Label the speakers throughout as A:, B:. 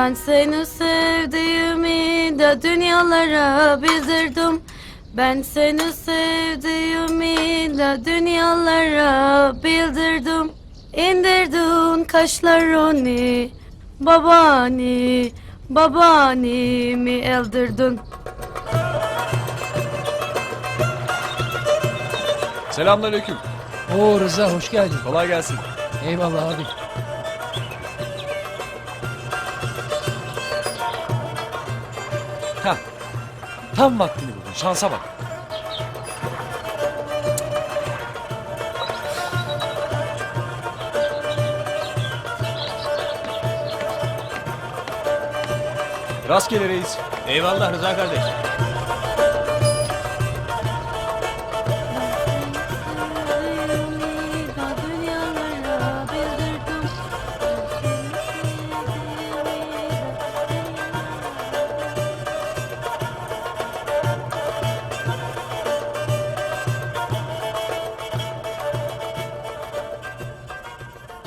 A: Ben seni sevdiğimi de dünyalara bildirdim. Ben seni sevdiğimi de dünyalara bildirdim. İndirdin kaşlarını, babani, babanimi eldirdin.
B: Selamünaleyküm.
C: Oo Rıza hoş geldin.
B: Kolay gelsin.
C: Eyvallah abi.
B: Heh. Tam vaktini buldun. Şansa bak. Rastgele reis.
D: Eyvallah Rıza kardeş.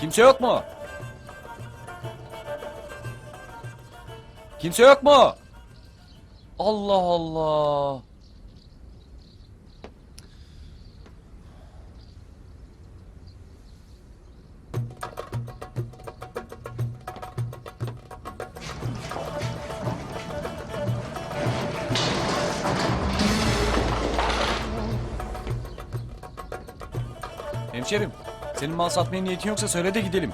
B: Kimse yok mu? Kimse yok mu? Allah Allah. Hemşerim, senin mal satmaya niyetin yoksa söyle de gidelim.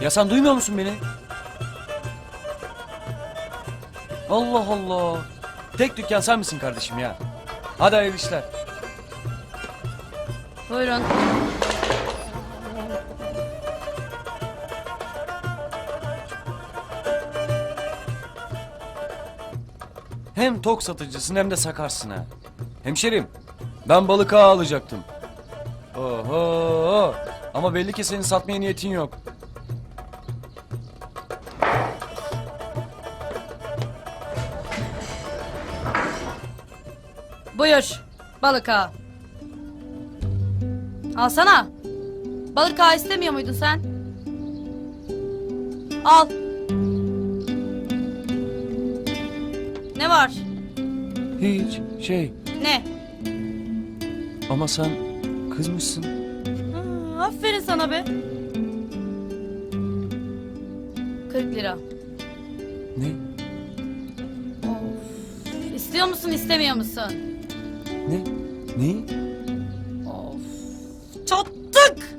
B: Ya sen duymuyor musun beni? Allah Allah. Tek dükkan sen misin kardeşim ya? Hadi hayırlı işler.
A: Buyurun.
B: Hem tok satıcısın hem de sakarsın ha. Hemşerim, ben balık ağı alacaktım. Oho. Ama belli ki senin satmaya niyetin yok.
A: Buyur. Balık ağa. Alsana. Balık ağa istemiyor muydun sen? Al. Var?
B: Hiç şey
A: Ne?
B: ama sen kızmışsın.
A: Ha, aferin sana be. 40 lira.
B: Ne?
A: İstiyor musun istemiyor musun?
B: Ne? Ne?
A: Of. Çattık.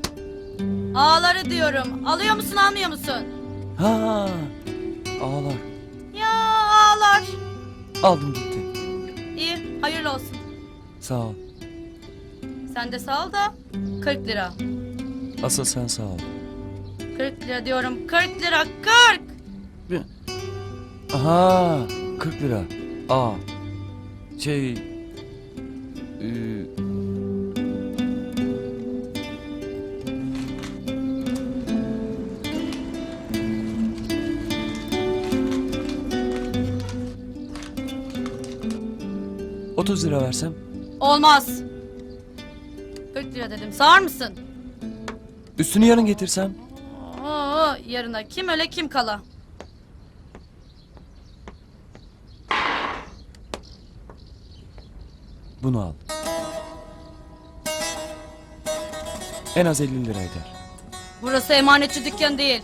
A: Ağları diyorum. Alıyor musun almıyor musun?
B: Ha. Ağlar.
A: Ya ağlar.
B: Aldım gitti.
A: İyi hayırlı olsun.
B: Sağ ol.
A: Sen de sağ ol da 40 lira.
B: Asıl sen sağ ol.
A: 40 lira diyorum 40 lira 40.
B: Aha, 40 lira. Aa. Şey e, Otuz lira versem?
A: Olmaz. 40 lira dedim sağır mısın?
B: Üstünü yarın getirsem?
A: Oo, yarına kim öle kim kala.
B: Bunu al. En az 50 lira eder.
A: Burası emanetçi dükkan değil.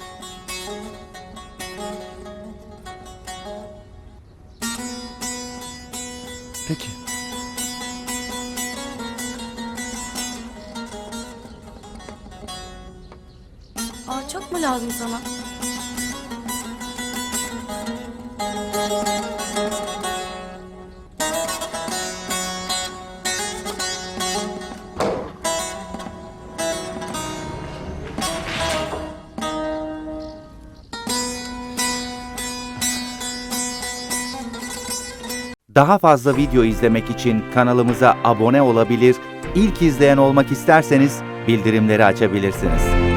B: Peki.
A: Çok mu lazım sana?
E: Daha fazla video izlemek için kanalımıza abone olabilir, ilk izleyen olmak isterseniz bildirimleri açabilirsiniz.